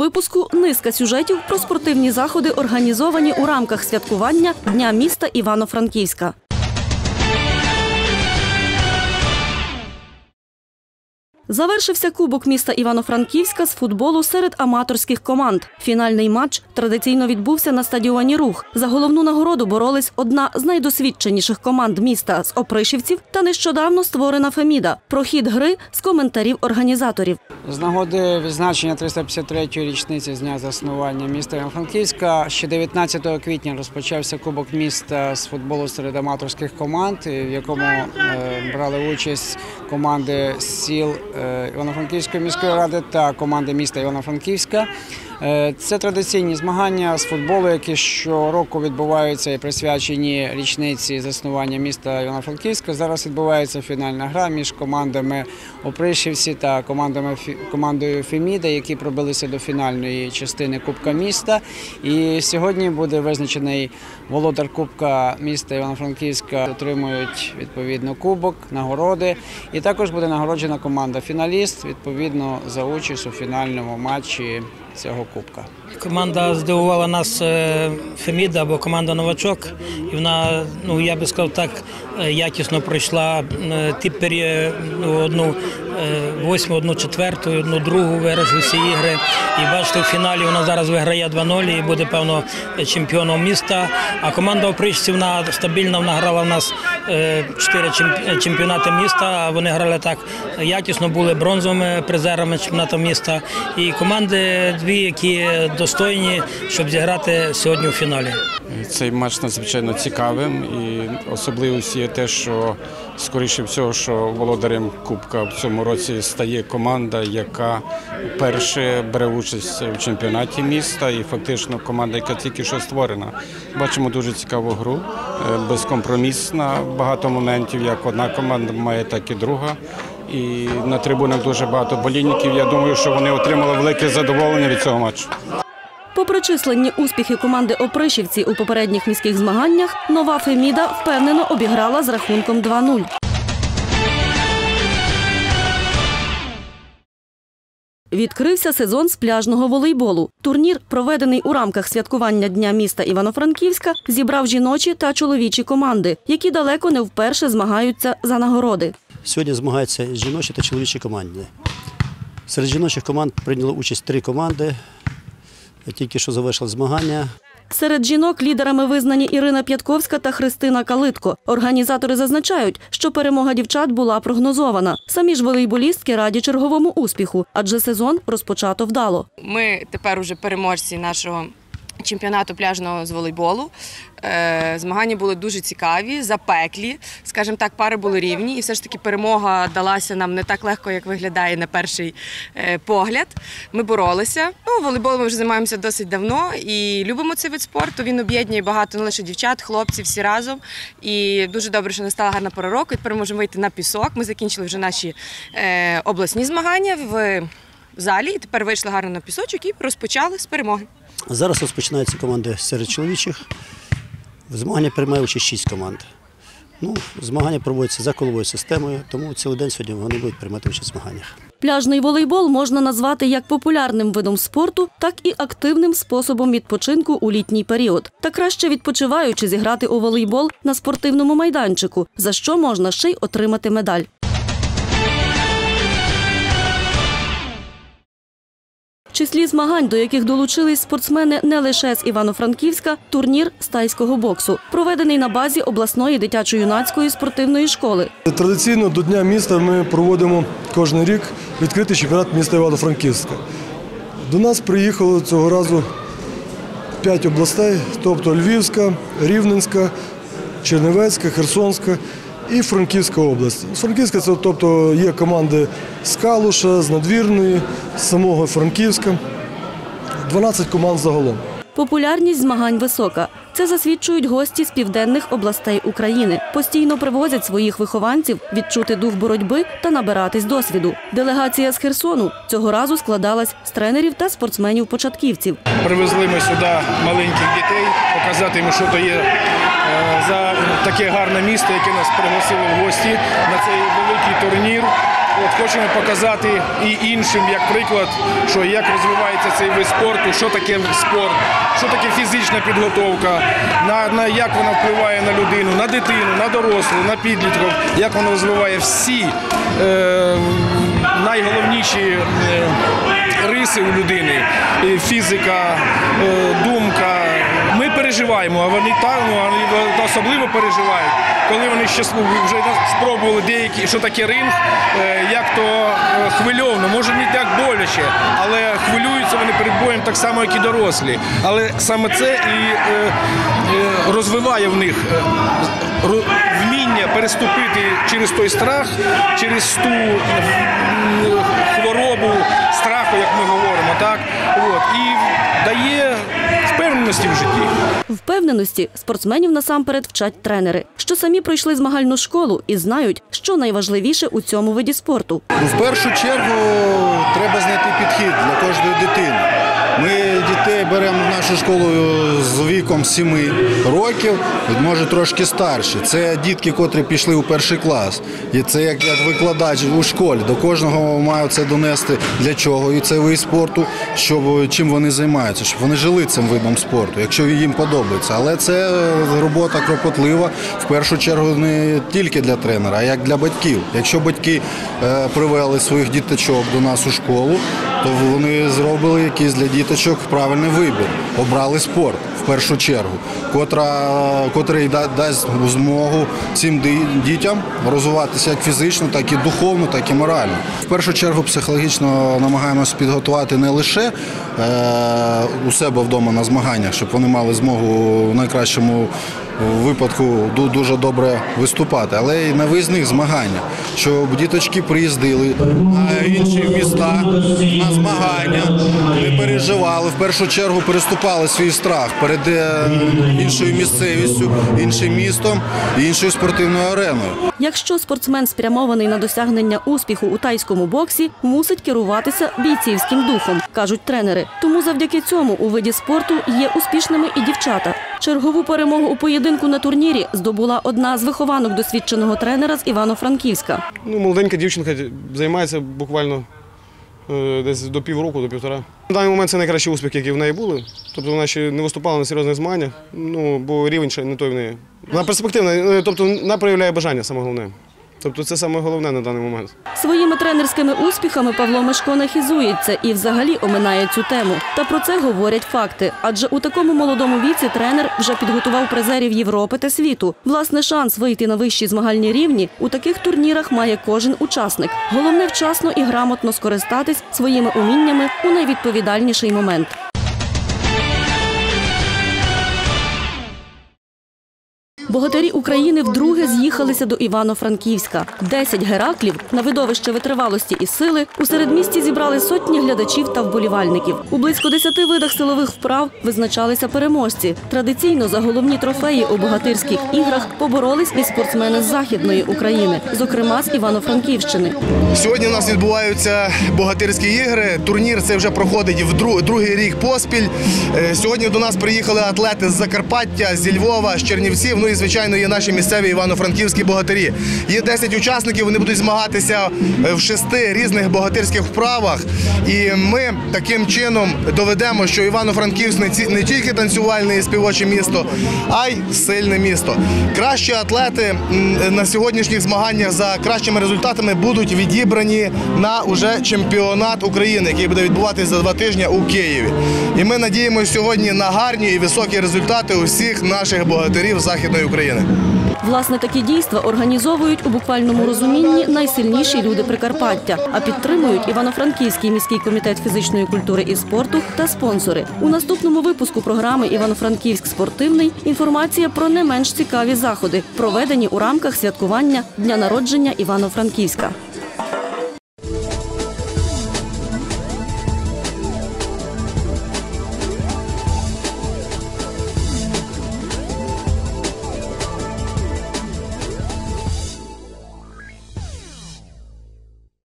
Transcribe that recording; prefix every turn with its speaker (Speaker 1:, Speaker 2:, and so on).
Speaker 1: Випуску низка сюжетів про спортивні заходи, організовані у рамках святкування Дня міста Івано-Франківська. Завершився Кубок міста Івано-Франківська з футболу серед аматорських команд. Фінальний матч традиційно відбувся на стадіоні Рух. За головну нагороду боролись одна з найдосвідченіших команд міста з опришівців та нещодавно створена Феміда. Про хід гри з коментарів організаторів.
Speaker 2: З нагоди відзначення 353-ї річниці з дня заснування міста Івано-Франківська ще 19 квітня розпочався Кубок міста з футболу серед аматорських команд, в якому е, брали участь команди сіл е, Івано-Франківської міської ради та команди міста Івано-Франківська. Е, Це традиційні змагання з футболу, які щороку відбуваються і присвячені річниці заснування міста Івано-Франківська. Зараз відбувається фінальна гра між командами Опришівці та командами командою Феміда, які пробилися до фінальної частини Кубка міста. І сьогодні буде визначений володар Кубка міста Івано-Франківська. Отримують відповідно кубок, нагороди. І також буде нагороджена команда фіналіст відповідно за участь у фінальному матчі цього кубка.
Speaker 3: Команда здивувала нас е, Феміда або команда Новачок. І вона, ну я би сказав, так е, якісно пройшла е, ті ну, одну е, восьму, одну четверту, одну другу виграш усі ігри. І бачите, в фіналі вона зараз виграє 2-0 і буде, певно, чемпіоном міста. А команда опричців вона стабільна, вона грала в нас е, чотири чемпіонати міста. Вони грали так якісно, були бронзовими призерами чемпіонату міста. І команди дві, які достойні, щоб зіграти сьогодні у фіналі.
Speaker 4: Цей матч надзвичайно цікавим і особливості є те, що скоріше всього, що володарем Кубка в цьому році стає команда, яка вперше бере участь в чемпіонаті міста, і фактично команда, яка тільки що створена. Бачимо дуже цікаву гру, е, безкомпромісна. Багато моментів, як одна команда має, так і друга. І на трибунах дуже багато болільників. Я думаю, що вони отримали велике задоволення від цього матчу.
Speaker 1: Попри численні успіхи команди Опришівці у попередніх міських змаганнях, нова Феміда впевнено обіграла з рахунком 2-0. Відкрився сезон з пляжного волейболу. Турнір, проведений у рамках святкування Дня міста Івано-Франківська, зібрав жіночі та чоловічі команди, які далеко не вперше змагаються за нагороди.
Speaker 5: Сьогодні змагаються жіночі та чоловічі команди. Серед жіночих команд прийняли участь три команди. Тільки що завершили змагання.
Speaker 1: Серед жінок лідерами визнані Ірина П'ятковська та Христина Калитко. Організатори зазначають, що перемога дівчат була прогнозована. Самі ж волейболістки раді черговому успіху, адже сезон розпочато вдало.
Speaker 6: Ми тепер уже переможці нашого чемпіонату пляжного з волейболу. Е, Змагання були дуже цікаві, запеклі. Скажімо так, пари були рівні, і все ж таки перемога далася нам не так легко, як виглядає на перший е, погляд. Ми боролися. Ну, волейболом ми вже займаємося досить давно і любимо цей вид спорту. Він об'єднує багато не лише дівчат, хлопців, всі разом. І дуже добре, що настала гарна пора року. І тепер можемо вийти на пісок. Ми закінчили вже наші е, обласні змагання в залі. І тепер вийшли гарно на пісочок і розпочали з перемоги.
Speaker 5: Зараз розпочинаються команди серед чоловічих. В змаганні приймає участь шість команд. Ну, змагання проводяться за коловою системою, тому цілий день сьогодні вони будуть приймати участь в змаганнях.
Speaker 1: Пляжний волейбол можна назвати як популярним видом спорту, так і активним способом відпочинку у літній період. Та краще відпочиваючи зіграти у волейбол на спортивному майданчику, за що можна ще й отримати медаль. Числі змагань, до яких долучились спортсмени не лише з Івано-Франківська, турнір з тайського боксу, проведений на базі обласної дитячо-юнацької спортивної школи.
Speaker 7: Традиційно до Дня міста ми проводимо кожен рік відкритий чемпіонат міста Івано-Франківська. До нас приїхало цього разу п'ять областей, тобто Львівська, Рівненська, Чернівецька, Херсонська і Франківська область. Франківська це тобто є команди з Калуша, з Надвірної, з самого Франківська. 12 команд загалом.
Speaker 1: Популярність змагань висока. Це засвідчують гості з південних областей України. Постійно привозять своїх вихованців відчути дух боротьби та набиратись досвіду. Делегація з Херсону цього разу складалась з тренерів та спортсменів-початківців.
Speaker 8: Привезли ми сюди маленьких дітей, показати їм, що то є е, за таке гарне місто, яке нас пригласило в гості на цей великий турнір. От хочемо показати і іншим, як приклад, що як розвивається цей вид спорту, що таке спорт, що таке фізична підготовка, на, на як вона впливає на людину, на дитину, на дорослу, на підлітків, як вона розвиває всі е, найголовніші е, риси у людини, фізика, е, думка. Ми переживаємо, а вони так ну, особливо переживають, коли вони щасливі вже спробували деякі, що таке ринг, е, як то е, хвильовно, може не так боляче, але хвилюються вони перед боєм так само, як і дорослі. Але саме це і е, розвиває в них вміння переступити через той страх, через ту хворобу страху, як ми говоримо, так от і дає впевненості в житті.
Speaker 1: Впевненості спортсменів насамперед вчать тренери, що самі пройшли змагальну школу і знають, що найважливіше у цьому виді спорту.
Speaker 9: Ну, в першу чергу треба знайти підхід для кожної дитини. Ми дітей беремо в нашу школу віком 7 років, може трошки старші. Це дітки, котрі пішли у перший клас. І це як, як викладач у школі. До кожного маю це донести для чого і цей вид спорту, щоб чим вони займаються, щоб вони жили цим видом спорту, якщо їм подобається. Але це робота кропотлива в першу чергу не тільки для тренера, а як для батьків. Якщо батьки е, привели своїх діточок до нас у школу, то вони зробили якийсь для діточок правильний вибір, обрали спорт першу чергу, котра, котрий да- дасть змогу цим дітям розвиватися як фізично, так і духовно, так і морально. В першу чергу психологічно намагаємося підготувати не лише е, у себе вдома на змаганнях, щоб вони мали змогу в найкращому випадку ду- дуже добре виступати, але й на виїзних змаганнях, щоб діточки приїздили на інші міста на змагання, не переживали. В першу чергу переступали свій страх перед е, іншою місцевістю, іншим містом, іншою спортивною ареною.
Speaker 1: Якщо спортсмен спрямований на досягнення успіху у тайському боксі, мусить керуватися бійцівським духом, кажуть тренери. Тому завдяки цьому у виді спорту є успішними і дівчата. Чергову перемогу у поєдинку на турнірі здобула одна з вихованок досвідченого тренера з Івано-Франківська.
Speaker 10: Ну, молоденька дівчинка займається буквально е, десь до півроку, до півтора. На даний момент це найкращі успіхи, які в неї були. Тобто вона ще не виступала на серйозних змаганнях, ну, бо рівень ще не той в неї. Вона перспективна, е, тобто вона проявляє бажання, саме головне. Тобто це саме головне на даний момент.
Speaker 1: Своїми тренерськими успіхами Павло Мишко не хизується і взагалі оминає цю тему. Та про це говорять факти. Адже у такому молодому віці тренер вже підготував призерів Європи та світу. Власне, шанс вийти на вищі змагальні рівні у таких турнірах має кожен учасник. Головне вчасно і грамотно скористатись своїми уміннями у найвідповідальніший момент. Богатирі України вдруге з'їхалися до Івано-Франківська. Десять гераклів на видовище витривалості і сили у середмісті зібрали сотні глядачів та вболівальників. У близько десяти видах силових вправ визначалися переможці. Традиційно за головні трофеї у богатирських іграх поборолись і спортсмени з західної України, зокрема з Івано-Франківщини.
Speaker 11: Сьогодні у нас відбуваються богатирські ігри. Турнір це вже проходить в другий рік поспіль. Е, Сьогодні до нас приїхали атлети з Закарпаття, зі Львова, з Чернівців. Ну і звичайно є наші місцеві івано-франківські богатирі. Є 10 учасників. Вони будуть змагатися е, в шести різних богатирських вправах. І ми таким чином доведемо, що Івано-Франківськ не тільки танцювальне і співоче місто, а й сильне місто. Кращі атлети на сьогоднішніх змаганнях за кращими результатами будуть відібрані на уже чемпіонат України, який буде відбуватися за два тижні у Києві. І ми надіємося сьогодні на гарні і високі результати усіх наших богатирів Західної України.
Speaker 1: Власне, такі дійства організовують у буквальному розумінні найсильніші люди Прикарпаття, а підтримують Івано-Франківський міський комітет фізичної культури і спорту та спонсори. У наступному випуску програми Івано-Франківськ спортивний інформація про не менш цікаві заходи, проведені у рамках святкування дня народження Івано-Франківська.